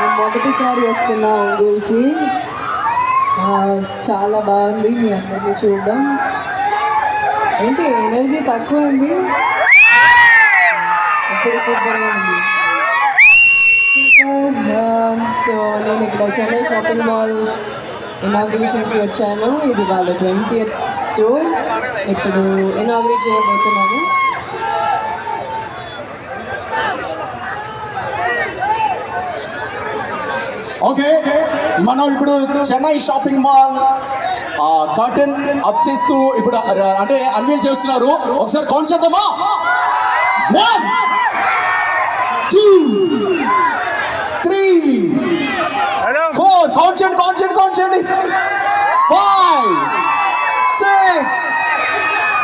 నేను మొదటిసారి వస్తున్నా ఒంగోలుకి చాలా బాగుంది మీ అందరినీ చూడడం. ఏంటి ఎనర్జీ తక్కువ ఉంది ఇప్పుడు సూపర్గా ఉంది. సో నేను ఇక్కడ చెన్నై షాపింగ్ మాల్ ఇనాగ్రేషన్కి వచ్చాను. ఇది వాళ్ళ ట్వంటీ స్టోర్. ఇప్పుడు ఇనాగ్రేట్ చేయబోతున్నాను. ఓకే మనం ఇప్పుడు Chennai shopping mall curtain up చేస్తూ ఇప్పుడు అంటే అన్వీల్ చేస్తున్నారు. ఒకసారి కౌంట్ చేద్దామా? One two three four count చేయండి కౌంట్ చేయండి కౌంట్ చేయండి. Five six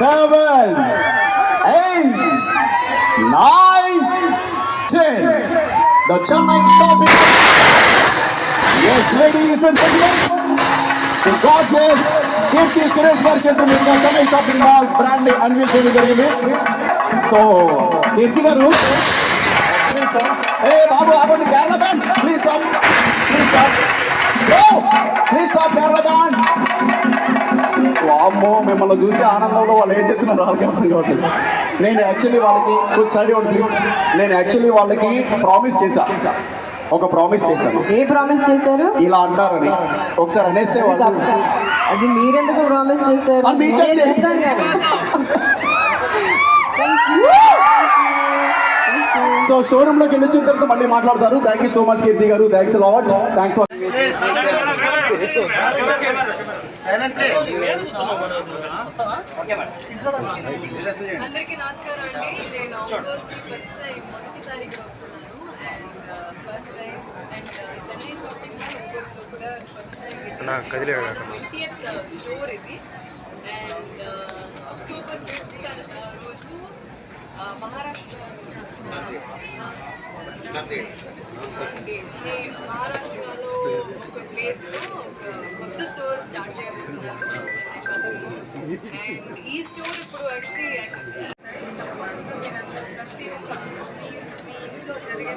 seven eight nine ten the Chennai shopping Yes, ladies and gentlemen, the God's Keerthy Suresh గారి చేతుల మీదుగా Chennai shopping mall brand unveil చేయడం జరిగింది సో కీర్తి గారు ఏ బాబు ఆపండి Kerala band please stop please stop please stop Kerala band వామ్మో మిమ్మల్ని చూసి ఆనందంలో వాళ్ళు ఏం చెప్తున్నారు వాళ్ళకి అర్థం కావట్లేదు. నేను యాక్చువల్లీ వాళ్ళకి కొంచెం స్టడీ అవుట్ ప్లీజ్ నేను యాక్చువల్లీ వాళ్ళకి ప్రామిస్ చేశా. ఒక ప్రామిస్ చేశాను. ఏ ప్రామిస్ చేశారు? ఇలా అంటారని. ఒకసారి అనేస్తే అది వాళ్ళు. తప్పు. అది మీరెందుకు ప్రామిస్ చేశారు? అది మీ నేనే చేతిలో. చెప్తాను కానీ థ్యాంక్ యూ సో షోరూమ్లోకి వెళ్ళి వచ్చిన తర్వాత మళ్ళీ మాట్లాడతారు. Thank you so much Keerthi garu. Thanks lot thanks for అందరికీ నమస్కారం అండి. నేను ఫస్ట్ టైం మొదటిసారి ఇక్కడ వస్తున్నాను. And first time and Chennai shopping కూడా ఫస్ట్ టైం ట్వంటీయత్ స్టోర్ ఇది. అండ్ అక్టోబర్ ఫిఫ్త్ రోజు మహారాష్ట్ర మహారాష్ట్రలో ఒక ప్లేస్లో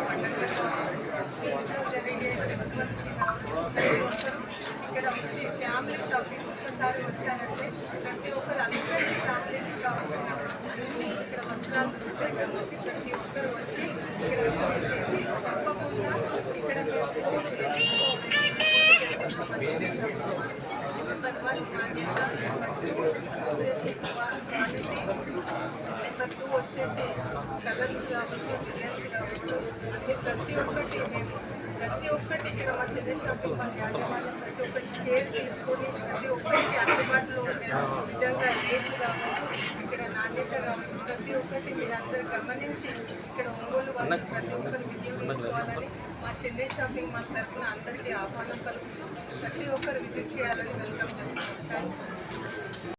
ఇంట్లో జరిగే పండుగలకు మీ ఇంట్లో జరిగే ఫెస్టివల్స్కి కావచ్చు ప్రతి ఒక్కరు ఇక్కడ వచ్చి ఫ్యామిలీ షాపింగ్ ఒక్కసారి వచ్చారంటే ప్రతి ఒక్కరు అందరికీ ఫ్యామిలీకి కావాల్సిన అన్ని ఇక్కడ వస్త్రాలు వచ్చాయి కాబట్టి ప్రతి ఒక్కరు వచ్చి ఇక్కడ షాపింగ్ చేసి తప్పకుండా ఇక్కడ మీరు ఫోన్ నెంబర్ వన్ నాణ్యత నెంబర్ టూ వచ్చేసి క్వాలిటీ నెంబర్ టూ వచ్చేసి కలర్స్ కావచ్చు డిజైన్స్ కావచ్చు అన్ని ప్రతి ఒక్కటి మేము ప్రతి ఒక్కటి ఇక్కడ మా యాజమాన్యం ప్రతి ఒక్కటి కేర్ తీసుకొని ప్రతి ఒక్కరికి అందుబాటులో ఉండే విధంగా రేట్లు కావచ్చు ఇక్కడ నాణ్యత కావచ్చు ప్రతి ఒక్కటి మీరు అందరూ గమనించి ఇక్కడ ఒంగోలు వాళ్ళు ప్రతి ఒక్కరు వినియోగించుకోవాలని మా చెన్నై షాపింగ్ మాల్ తరఫున అందరికీ ఆహ్వానం కలుగుతూ ప్రతి ఒక్కరు విజిట్ చేయాలని వెల్కమ్ చేస్తున్నాం. Thank you